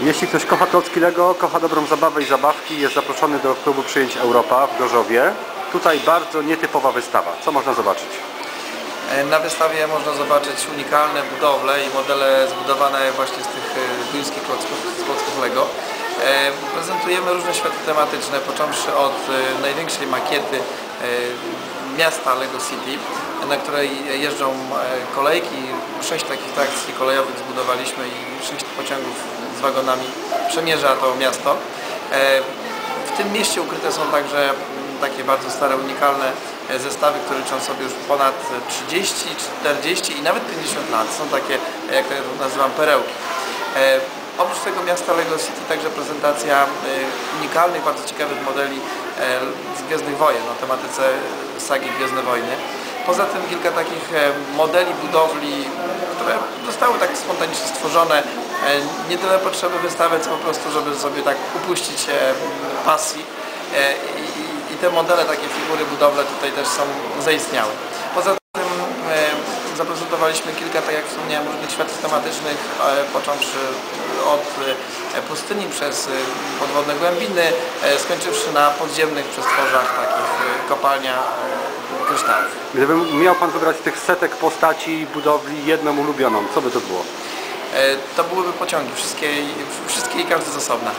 Jeśli ktoś kocha klocki Lego, kocha dobrą zabawę i zabawki, jest zaproszony do klubu przyjęć Europa w Gorzowie. Tutaj bardzo nietypowa wystawa. Co można zobaczyć? E, Na wystawie można zobaczyć unikalne budowle i modele zbudowane właśnie z tych e, duńskich klocków, z klocków Lego. E, Prezentujemy różne światy tematyczne, począwszy od największej makiety miasta Lego City, na której jeżdżą e, kolejki. Sześć takich trakcji kolejowych zbudowaliśmy i sześć pociągów z wagonami przemierza to miasto. E, W tym mieście ukryte są także mm, takie bardzo stare, unikalne e, zestawy, które liczą sobie już ponad 30, 40 i nawet 50 lat. Są takie, jak to nazywam, perełki. Oprócz tego miasta Lego City także prezentacja unikalnych, bardzo ciekawych modeli z Gwiezdnych Wojen, o tematyce sagi Gwiezdne Wojny. Poza tym kilka takich e, modeli budowli, które zostały tak spontanicznie stworzone, e, nie tyle potrzeby wystawy, co po prostu, żeby sobie tak upuścić e, pasji. I- te modele, takie figury, budowle tutaj też są zaistniałe. Poza tym zaprezentowaliśmy kilka, tak jak wspomniałem, różnych światów tematycznych, począwszy od pustyni przez e, podwodne głębiny, e, skończywszy na podziemnych przestworzach, takich e, kopalnia e, kryształów. Gdyby miał Pan wybrać tych setek postaci budowli jedną ulubioną, co by to było? E, To byłyby pociągi, wszystkie, wszystkie i każdy z osobna.